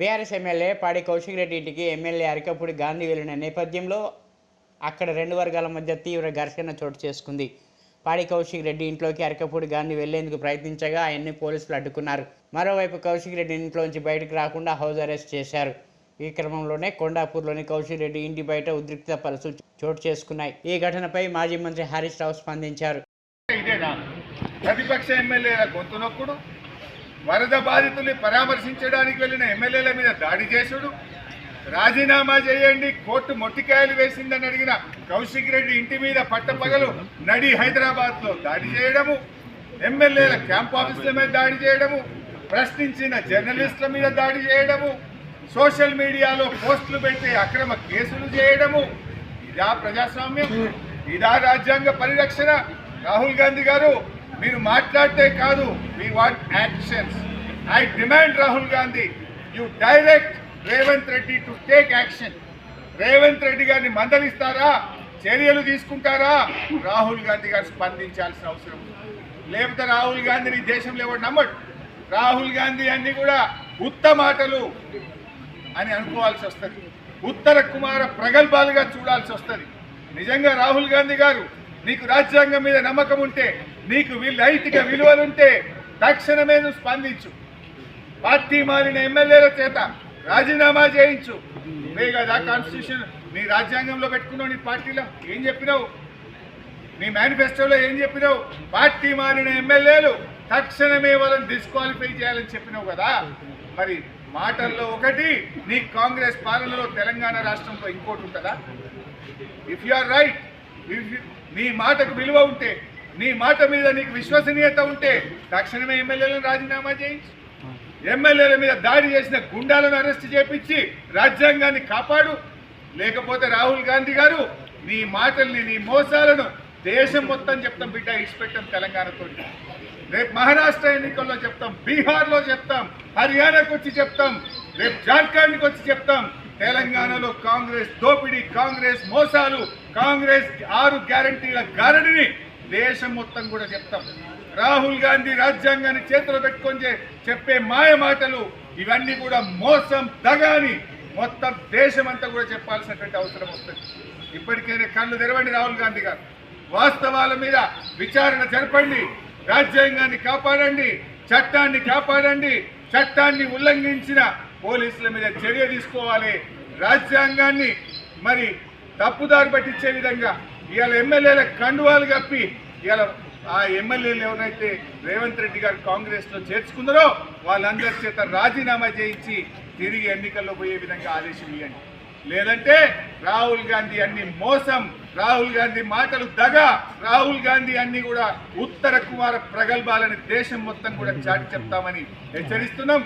BRS MLA పాడి కౌశిక్ రెడ్డి ఇంటికి MLA అరికప్పుడు Gandhi వెళ్ళిన నేపథ్యంలో అక్కడ రెండు వర్గాల మధ్య తీవ్ర ఘర్షణ చోటు చేసుకుంది. పాడి కౌశిక్ రెడ్డి ఇంట్లోకి అరకపూడి గాంధీ వెళ్ళేందుకు ప్రయత్నించగా ఆయన్ని పోలీసులు అడ్డుకున్నారు. మరోవైపు కౌశిక్ రెడ్డి ఇంట్లోంచి బయటకు రాకుండా హౌస్ అరెస్ట్ చేశారు. ఈ క్రమంలోనే కొండాపూర్లోని కౌశిక్ రెడ్డి ఇంటి బయట ఉద్రిక్త పరిస్థితులు చోటు చేసుకున్నాయి. ఈ ఘటనపై మాజీ మంత్రి హరీష్ రావు స్పందించారు. ప్రతిపక్ష ఎమ్మెల్యేల గొంతు వరద బాధితుల్ని పరామర్శించడానికి వెళ్ళిన ఎమ్మెల్యేల మీద దాడి చేసుడు. రాజీనామా చేయండి కోర్టు మొట్టికాయలు వేసిందని అడిగిన కౌశిక్ రెడ్డి ఇంటి మీద పట్టపగలు నడి హైదరాబాద్లో దాడి చేయడము ఎమ్మెల్యేల క్యాంప్ ఆఫీసుల మీద దాడి చేయడము ప్రశ్నించిన జర్నలిస్టుల మీద దాడి చేయడము సోషల్ మీడియాలో పోస్టులు పెట్టి అక్రమ కేసులు చేయడము. ఇదా ప్రజాస్వామ్యం ఇదా రాజ్యాంగ పరిరక్షణ. రాహుల్ గాంధీ గారు మీరు మాట్లాడితే కాదు we want actions I demand Rahul Gandhi you direct Revanth Reddy to take action Revanth Reddy గారిని మందలిస్తారా? చర్యలు తీసుకుంటారా? రాహుల్ గాంధీ గారు స్పందించాల్సిన అవసరం లేకపోతే రాహుల్ గాంధీని దేశంలో ఎవరు నమ్మడు రాహుల్ గాంధీ అన్ని కూడా ఉత్త మాటలు అని అనుకోవాల్సి వస్తుంది. ఉత్తర కుమార ప్రగల్భాలుగా చూడాల్సి వస్తుంది. నిజంగా రాహుల్ గాంధీ గారు నీకు రాజ్యాంగం మీద నమ్మకం ఉంటే నీకు నైతిక విలువలుంటే తక్షణమే నువ్వు స్పందించు. పార్టీ మారిన ఎమ్మెల్యేల చేత రాజీనామా చేయించు. ఇవే కదా కాన్స్టిట్యూషన్ నీ రాజ్యాంగంలో పెట్టుకున్నావు నీ పార్టీలో ఏం చెప్పినావు? నీ మేనిఫెస్టోలో ఏం చెప్పినావు? పార్టీ మారిన ఎమ్మెల్యేలు తక్షణమే వాళ్ళని డిస్క్వాలిఫై చేయాలని చెప్పినావు కదా. మరి మాటల్లో ఒకటి నీ కాంగ్రెస్ పాలనలో తెలంగాణ రాష్ట్రంలో ఇంకోటి ఉంటుందా? ఇఫ్ యు ఆర్ రైట్ నీ మాటకు విలువ ఉంటే నీ మాట మీద నీకు విశ్వసనీయత ఉంటే తక్షణమే ఎమ్మెల్యేలను రాజీనామా చేయించు. ఎమ్మెల్యేల మీద దాడి చేసిన గుండాలను అరెస్ట్ చేపించి రాజ్యాంగాన్ని కాపాడు. లేకపోతే రాహుల్ గాంధీ గారు నీ మాటల్ని నీ మోసాలను దేశం మొత్తం చెప్తాం బిడ్డ ఇచ్చిపెట్టాం తెలంగాణతో. రేపు మహారాష్ట్ర ఎన్నికల్లో చెప్తాం బీహార్లో చెప్తాం హర్యానాకు వచ్చి చెప్తాం రేపు జార్ఖండ్కి వచ్చి చెప్తాం. తెలంగాణలో కాంగ్రెస్ దోపిడీ కాంగ్రెస్ మోసాలు కాంగ్రెస్ ఆరు గ్యారంటీల గారడిని దేశం మొత్తం కూడా చెప్తాం. రాహుల్ గాంధీ రాజ్యాంగాన్ని చేతిలో పెట్టుకొని చెప్పే మాయ మాటలు ఇవన్నీ కూడా మోసం దగాని. మొత్తం దేశం అంతా కూడా చెప్పాల్సినటువంటి అవసరం వస్తుంది. ఇప్పటికైనా కళ్ళు తెరవండి రాహుల్ గాంధీ గారు. వాస్తవాల మీద విచారణ జరపండి. రాజ్యాంగాన్ని కాపాడండి. చట్టాన్ని కాపాడండి. చట్టాన్ని ఉల్లంఘించిన పోలీసుల మీద చర్య తీసుకోవాలి. రాజ్యాంగాన్ని మరి తప్పుదారి పట్టించే విధంగా ఇవాళ ఎమ్మెల్యేల కండువాలు కప్పి ఇవాళ ఆ ఎమ్మెల్యేలు ఎవరైతే రేవంత్ రెడ్డి గారు కాంగ్రెస్లో చేర్చుకున్నారో వాళ్ళందరి చేత రాజీనామా చేయించి తిరిగి ఎన్నికల్లో పోయే విధంగా ఆదేశం ఇవ్వండి. లేదంటే రాహుల్ గాంధీ అన్ని మోసం రాహుల్ గాంధీ మాటలు దగ రాహుల్ గాంధీ అన్ని కూడా ఉత్తర కుమార ప్రగల్భాలని దేశం మొత్తం కూడా చాటి చెప్తామని హెచ్చరిస్తున్నాం.